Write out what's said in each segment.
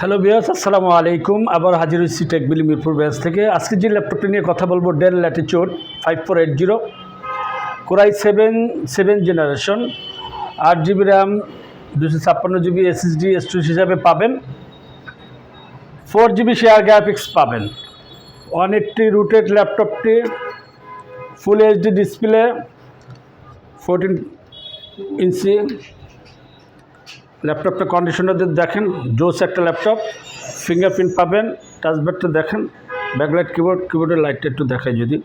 Hello বিয়াস আসসালামু আলাইকুম। আবার হাজির হচ্ছি টেকবিলি মিরপুর ব্যাস থেকে। আজকে যে ল্যাপটপটি নিয়ে কথা বলব Dell Latitude five four eight zero core i seven seven generation আট জিবি র্যাম দুশো ছাপ্পান্ন জিবি এসএসডি স্টোরেজ হিসাবে পাবেন। ফোর জিবি শেয়ার গ্রাফিক্স পাবেন। ওয়ান এইট্টি রুটেড ল্যাপটপটি ফুল এইচডি ডিসপ্লে ফোরটিন ইঞ্চি ল্যাপটপটা কন্ডিশনারদের দেখেন, জোস একটা ল্যাপটপ ফিঙ্গারপ্রিন্ট পাবেন টাচব্যাডটা দেখেন ব্যাকলাইট কিবোর্ড কিবোর্ডের লাইটটা একটু দেখাই যদি।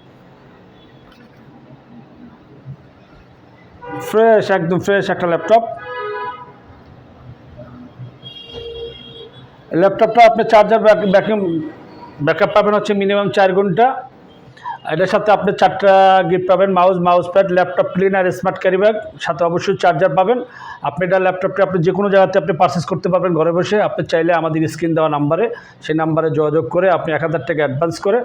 ফ্রেশ একদম ফ্রেশ একটা ল্যাপটপ। ল্যাপটপটা আপনি চার্জার ব্যাকআপ ব্যাকআপ পাবেন হচ্ছে মিনিমাম চার ঘণ্টা। এটার সাথে আপনি চারটা গিফট পাবেন mouse mouse pad laptop cleaner smart carry bag সাথে অবশ্যই চার্জার পাবেন। আপনি এটা ল্যাপটপটা আপনি যে কোনো জায়গাতে আপনি পারচেস করতে পারবেন ঘরে বসে। আপনি চাইলে আমাদের স্ক্রিন দেওয়া নাম্বারে সেই নাম্বারে যোগাযোগ করে আপনি এক হাজার টাকা অ্যাডভান্স করে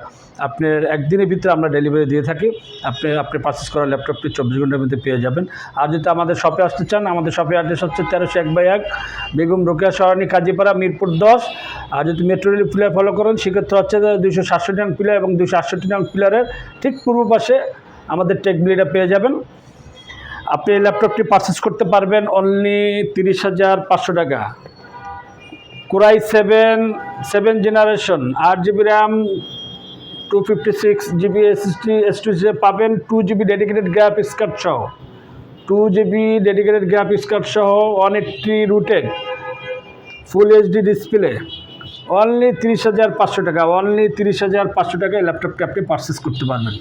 আপনার একদিনের ভিতরে আমরা ডেলিভারি দিয়ে থাকি। আপনি আপনি পারচেস করা ল্যাপটপটি চব্বিশ ঘণ্টার মধ্যে পেয়ে যাবেন। আর যদি আমাদের শপে আসতে চান, আমাদের শপে অ্যাড্রেস হচ্ছে তেরোশো এক বাই এক, বেগম রোকেয়া সরানি কাজীপাড়া, মিরপুর দশ আর যদি মেট্রো রেল পিলার ফলো করেন, সেক্ষেত্রে হচ্ছে দুশো সাতষট্টি নং পিলার এবং দুশো আটষট্টি নং পিলারের ঠিক পূর্ব পাশে আমাদের টেকবিলিটা পেয়ে যাবেন। আপনি এই ল্যাপটপটি পারচেস করতে পারবেন অনলি তিরিশ হাজার পাঁচশো টাকা। Core i seven seven generation আট GB RAM two fifty six GB SSD এসটিসে পাবেন two GB dedicated graphics card সহ। Two GB dedicated graphics card সহ one eighty rotated full HD display only তিরিশ হাজার পাঁচশো টাকা অনলি তিরিশ হাজার পাঁচশো টাকায় ল্যাপটপটি আপনি পারচেস করতে পারবেন।